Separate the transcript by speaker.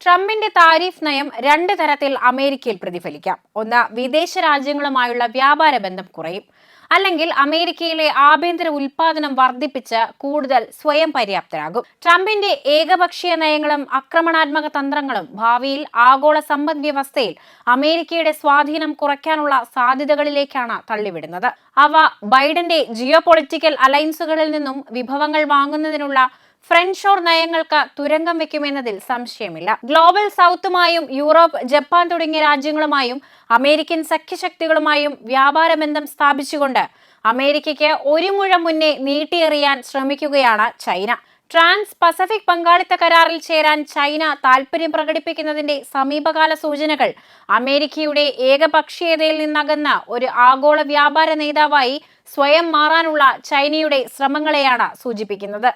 Speaker 1: ട്രംപിന്റെ താരിഫ് നയം രണ്ട് തരത്തിൽ അമേരിക്കയിൽ പ്രതിഫലിക്കാം. ഒന്ന് വിദേശ രാജ്യങ്ങളുമായുള്ള വ്യാപാര ബന്ധം കുറയും. അല്ലെങ്കിൽ അമേരിക്കയിലെ ആഭ്യന്തര ഉൽപാദനം വർദ്ധിപ്പിച്ച് കൂടുതൽ സ്വയം പര്യാപ്തരാകും. ട്രംപിന്റെ ഏകപക്ഷീയ നയങ്ങളും ആക്രമണാത്മക തന്ത്രങ്ങളും ഭാവിയിൽ ആഗോള സമ്പദ് വ്യവസ്ഥയിൽ അമേരിക്കയുടെ സ്വാധീനം കുറയ്ക്കാനുള്ള സാധ്യതകളിലേക്കാണ് തള്ളിവിടുന്നത്. അവ ബൈഡന്റെ ജിയോ പൊളിറ്റിക്കൽ അലയൻസുകളിൽ നിന്നും വിഭവങ്ങൾ വാങ്ങുന്നതിനുള്ള ഫ്രണ്ട്ഷോർ നയങ്ങൾക്ക് തുരങ്കം വെക്കുമെന്നതിൽ സംശയമില്ല. ഗ്ലോബൽ സൗത്തുമായും യൂറോപ്പ് ജപ്പാൻ തുടങ്ങിയ രാജ്യങ്ങളുമായും അമേരിക്കൻ സഖ്യശക്തികളുമായും വ്യാപാര ബന്ധം സ്ഥാപിച്ചുകൊണ്ട് അമേരിക്കയ്ക്ക് ഒരു മുഴം മുന്നേ നീട്ടിയെറിയാൻ ശ്രമിക്കുകയാണ് ചൈന. ട്രാൻസ് പസഫിക് പങ്കാളിത്ത കരാറിൽ ചേരാൻ ചൈന താൽപര്യം പ്രകടിപ്പിക്കുന്നതിന്റെ സമീപകാല സൂചനകൾ അമേരിക്കയുടെ ഏകപക്ഷീയതയിൽ നിന്നകന്ന ഒരു ആഗോള വ്യാപാര നേതാവായി സ്വയം മാറാനുള്ള ചൈനയുടെ ശ്രമങ്ങളെയാണ് സൂചിപ്പിക്കുന്നത്.